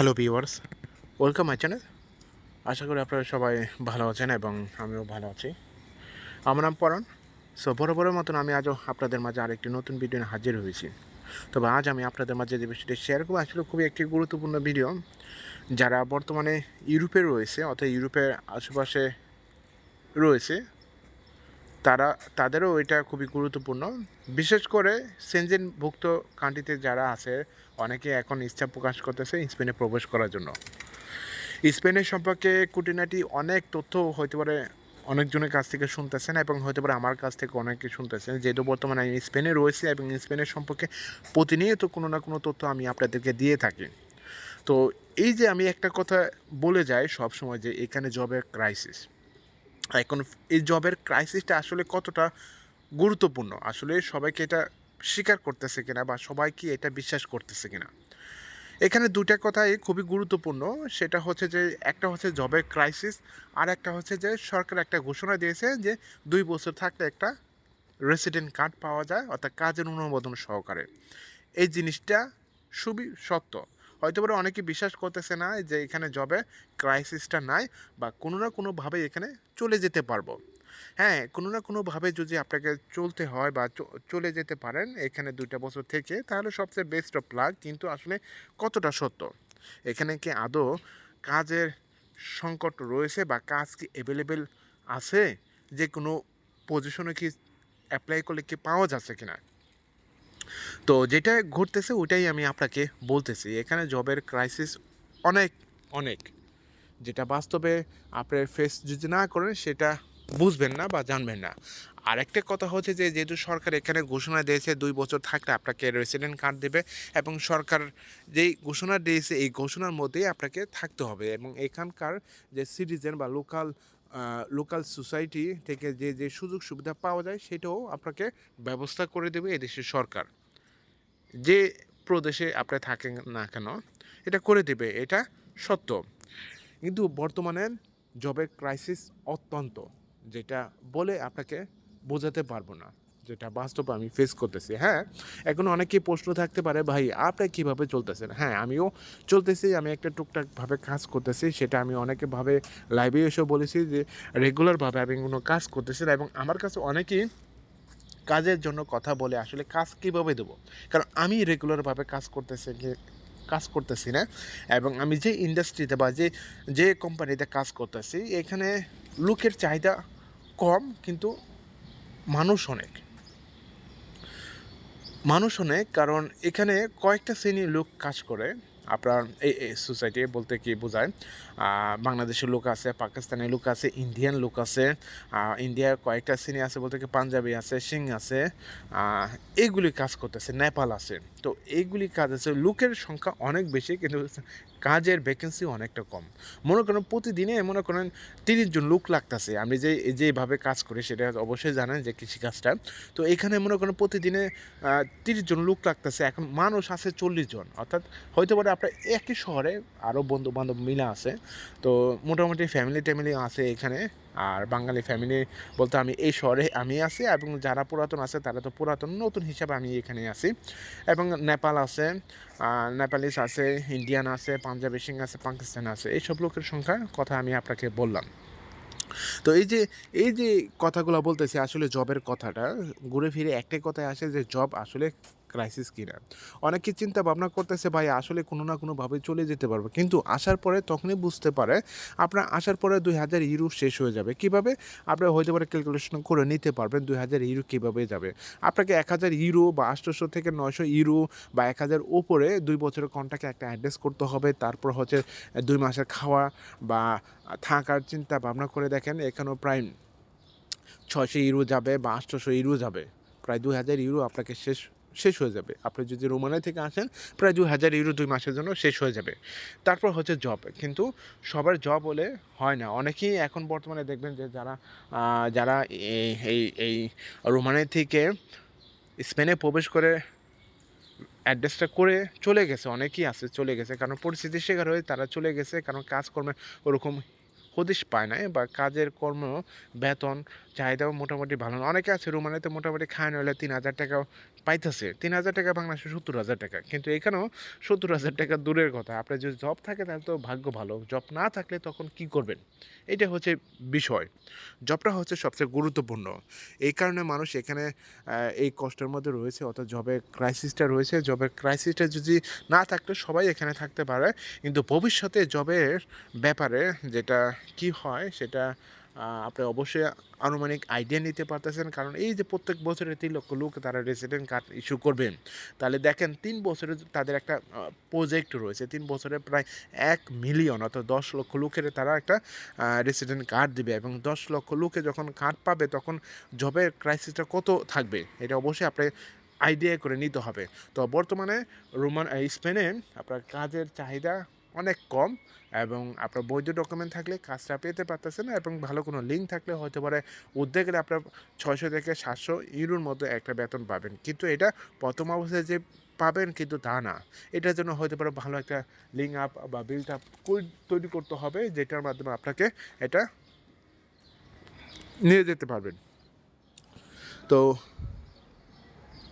Hello viewers welcome my channel আশা করি আপনারা সবাই ভালো আছেন এবং আমিও ভালো আছি। আমার নাম পরাণ সো বরাবরের মতন আমি আজও আপনাদের মাঝে আরেকটি নতুন ভিডিও হাজির হয়েছি। তবে আজ আমি আপনাদের মাঝে যে বিষয়টি শেয়ার করব, আসলে খুবই একটি গুরুত্বপূর্ণ ভিডিও যারা বর্তমানে ইউরোপে রয়েছে, অর্থাৎ ইউরোপের আশেপাশে রয়েছে তারা, তাদেরও এটা খুবই গুরুত্বপূর্ণ। বিশেষ করে সেনজেনভুক্ত কান্ট্রিতে যারা আছে, অনেকে এখন ইচ্ছা প্রকাশ করতেছে স্পেনে প্রবেশ করার জন্য। স্পেনের সম্পর্কে কুটিনাটি অনেক তথ্য হতে পারে অনেকজনের কাছ থেকে শুনতেছেন এবং হতে পারে আমার কাছ থেকে অনেকে শুনতেছেন। যেহেতু বর্তমানে আমি স্পেনে রয়েছি এবং স্পেনের সম্পর্কে প্রতিনিয়ত কোনো না কোনো তথ্য আমি আপনাদেরকে দিয়ে থাকি। তো এই যে আমি একটা কথা বলে যাই সবসময় যে এখানে জবের ক্রাইসিস এখন এই জবের ক্রাইসিসটা আসলে কতটা গুরুত্বপূর্ণ? আসলে সবাইকে এটা স্বীকার করতেছে কিনা বা সবাই কি এটা বিশ্বাস করতেছে কিনা? এখানে দুটা কথাই খুবই গুরুত্বপূর্ণ। সেটা হচ্ছে যে, একটা হচ্ছে জবের ক্রাইসিস আর একটা হচ্ছে যে, সরকার একটা ঘোষণা দিয়েছে যে, দুই বছর থাকলে একটা রেসিডেন্ট কার্ড পাওয়া যায়, অর্থাৎ কাজের অনুমোদন সহকারে। এই জিনিসটা খুবই সত্য। হয়তো পারে অনেকে বিশ্বাস করতেছে না যে এখানে জবে ক্রাইসিসটা নাই বা কোনো না কোনোভাবে এখানে চলে যেতে পারব। হ্যাঁ কোনো না কোনোভাবে যদি আপনাকে চলতে হয় বা চলে যেতে পারেন এখানে দুইটা বছর থেকে, তাহলে সবচেয়ে বেস্ট অফ লাক কিন্তু আসলে কতটা সত্য? এখানে কি আদৌ কাজের সংকট রয়েছে বা কাজ কি অ্যাভেলেবেল আছে? যে কোনো পজিশনে কি অ্যাপ্লাই করলে কি পাওয়া যাচ্ছে কিনা? তো যেটা ঘটতেছে ওইটাই আমি আপনাকে বলতেছি। এখানে জবের ক্রাইসিস অনেক অনেক। যেটা বাস্তবে আপনার ফেস যদি না করেন সেটা বুঝবেন না বা জানবেন না। আরেকটা কথা হচ্ছে যে, যেহেতু সরকার এখানে ঘোষণা দিয়েছে দুই বছর থাকলে আপনাকে রেসিডেন্ট কার্ড দেবে এবং সরকার যেই ঘোষণা দিয়েছে, এই ঘোষণার মধ্যেই আপনাকে থাকতে হবে এবং এখানকার যে সিটিজেন বা লোকাল লোকাল সোসাইটি থেকে যে যে সুযোগ সুবিধা পাওয়া যায় সেটাও আপনাকে ব্যবস্থা করে দেবে এদেশের সরকার। যে প্রদেশে আপনি থাকেন না কেন, এটা করে দেবে, এটা সত্য। কিন্তু বর্তমানে জবের ক্রাইসিস অত্যন্ত, যেটা বলে আপনাকে বোঝাতে পারব না, যেটা বাস্তবে আমি ফেস করতেছি। হ্যাঁ এখন অনেকেই প্রশ্ন থাকতে পারে, ভাই, আপনি কীভাবে চলতেছেন? হ্যাঁ আমিও চলতেছি, আমি একটা টুকটাকভাবে কাজ করতেছি, সেটা আমি অনেকেভাবে লাইভে এসেও বলেছি যে রেগুলারভাবে আমি কোনো কাজ করতেছি এবং আমার কাছে অনেকেই কাজের জন্য কথা বলে আসলে কাজ কীভাবে দেবো? কারণ আমি রেগুলারভাবে কাজ করতেছি কাজ করতেছি না এবং আমি যে ইন্ডাস্ট্রিতে বা যে যে কোম্পানিতে কাজ করতেছি, এখানে লোকের চাহিদা কম কিন্তু মানুষ অনেক। মানুষ অনেক কারণ এখানে কয়েকটা শ্রেণির লোক কাজ করে। আপনার এই সোসাইটি বলতে কি বোঝায়? বাংলাদেশের লোক আছে, পাকিস্তানি লোক আছে ইন্ডিয়ান লোক আছে ইন্ডিয়ার কয়েকটা শ্রেণি আছে, বলতে কি পাঞ্জাবি আছে সিং আছে এইগুলি কাজ করতেছে নেপাল আছে। তো এইগুলি কাজ আছে। লোকের সংখ্যা অনেক বেশি, কিন্তু কাজের ভ্যাকেন্সি অনেকটা কম। মনে করেন প্রতিদিনে মনে করেন তিরিশ জন লোক লাগতেছে। আমি যে, যেভাবে কাজ করি সেটা অবশ্যই জানেন যে কৃষিকাজটা। তো এখানে মনে করেন প্রতিদিনে তিরিশ জন লোক লাগতেছে। এখন মানুষ আছে চল্লিশ জন। অর্থাৎ হয়তো পারে আপনার একই শহরে আরও বন্ধু বান্ধব মিলে আছে। তো মোটামুটি ফ্যামিলি ট্যামিলি আছে এখানে। আর বাঙালি ফ্যামিলি বলতে আমি এই শহরে আমি আছি এবং যারা পুরাতন আছে তারা তো পুরাতন, নতুন হিসাবে আমি এখানে আছি। এবং নেপাল আছে নেপালিস আছে, ইন্ডিয়ান আছে, পাঞ্জাবি সিং আছে, পাকিস্তান আছে, এইসব লোকের সংখ্যার কথা আমি আপনাকে বললাম। তো এই যে এই যে কথাগুলো বলতেছি আসলে জবের কথাটা, ঘুরে ফিরে একটাই কথায় আসে যে জব আসলে ক্রাইসিস কিনা। অনেকে চিন্তা ভাবনা করতেছে, ভাই, আসলে কোনো না কোনোভাবে চলে যেতে পারবে। কিন্তু আসার পরে তখনই বুঝতে পারে, আপনার আসার পরে দুই হাজার ইউরো শেষ হয়ে যাবে। কীভাবে? আপনার হয়তো পারে ক্যালকুলেশন করে নিতে পারবেন দুই হাজার ইউরো কীভাবে যাবে। আপনাকে এক হাজার ইউরো বা আটশোশো থেকে নয়শো ইউরো বা এক হাজার ওপরে দুই বছরের কন্ট্রাক্টে একটা অ্যাড্রেস করতে হবে। তারপর হচ্ছে দুই মাসের খাওয়া বা থাকার চিন্তা ভাবনা করে দেখেন, এখানেও প্রায় ছয়শো ইউরো যাবে বা আটশোশো ইউরো যাবে। প্রায় দুই হাজার ইউরো আপনাকে শেষ শেষ হয়ে যাবে। আপনি যদি রোমানিয়া থেকে আসেন, প্রায় দুই হাজার ইউরো দুই মাসের জন্য শেষ হয়ে যাবে। তারপর হচ্ছে জব কিন্তু সবার জব হলে হয় না। অনেকেই এখন বর্তমানে দেখবেন যে যারা যারা এই এই রোমানিয়া থেকে স্পেনে প্রবেশ করে অ্যাড্রেসটা করে চলে গেছে, অনেকেই আছে চলে গেছে। কারণ পরিস্থিতির শিকার হয়ে তারা চলে গেছে, কারণ কাজকর্মে ওরকম হদিশ পায় না বা কাজের কর্ম, বেতন চাহিদাও মোটামুটি ভালো না। অনেকে আছে রোমানিতে মোটামুটি খায়, নইলে তিন হাজার টাকাও পাইতেছে। তিন হাজার টাকা বাংলাদেশে সত্তর হাজার টাকা। কিন্তু এখানেও সত্তর হাজার টাকা দূরের কথা। আপনার যদি জব থাকে তাহলে তো ভাগ্য ভালো। জব না থাকলে তখন কি করবেন? এটা হচ্ছে বিষয়। জবটা হচ্ছে সবচেয়ে গুরুত্বপূর্ণ। এই কারণে মানুষ এখানে এই কষ্টের মধ্যে রয়েছে। অর্থাৎ জবের ক্রাইসিসটা রয়েছে। জবের ক্রাইসিসটা যদি না থাকলে সবাই এখানে থাকতে পারে। কিন্তু ভবিষ্যতে জবের ব্যাপারে যেটা কি হয়, সেটা আপনি অবশ্যই আনুমানিক আইডিয়া নিতে পারতেছেন। কারণ এই যে প্রত্যেক বছরে তিন লক্ষ লোক তারা রেসিডেন্ট কার্ড ইস্যু করবেন তাহলে দেখেন, তিন বছরে তাদের একটা প্রজেক্ট রয়েছে। তিন বছরে প্রায় এক মিলিয়ন অর্থাৎ দশ লক্ষ লোকের তারা একটা রেসিডেন্ট কার্ড দিবে এবং দশ লক্ষ লোকে যখন কার্ড পাবে তখন জবের ক্রাইসিসটা কত থাকবে? এটা অবশ্যই আপনি আইডিয়া করে নিতে হবে। তো বর্তমানে রোমান স্পেনে আপনার কাজের চাহিদা অনেক কম এবং আপনার বৈধ ডকুমেন্ট থাকলে কাজটা পেতে পারতেছে না এবং ভালো কোনো লিঙ্ক থাকলে হতে পারে উদ্যোগ আপনার ছয়শো থেকে সাতশো ইউরোর মধ্যে একটা বেতন পাবেন। কিন্তু এটা প্রথম অবস্থায় যে পাবেন কিন্তু তা না। এটার জন্য হতে পারে ভালো একটা লিঙ্ক আপ বা বিল্ড আপ তৈরি করতে হবে যেটার মাধ্যমে আপনাকে এটা নিয়ে যেতে পারবেন। তো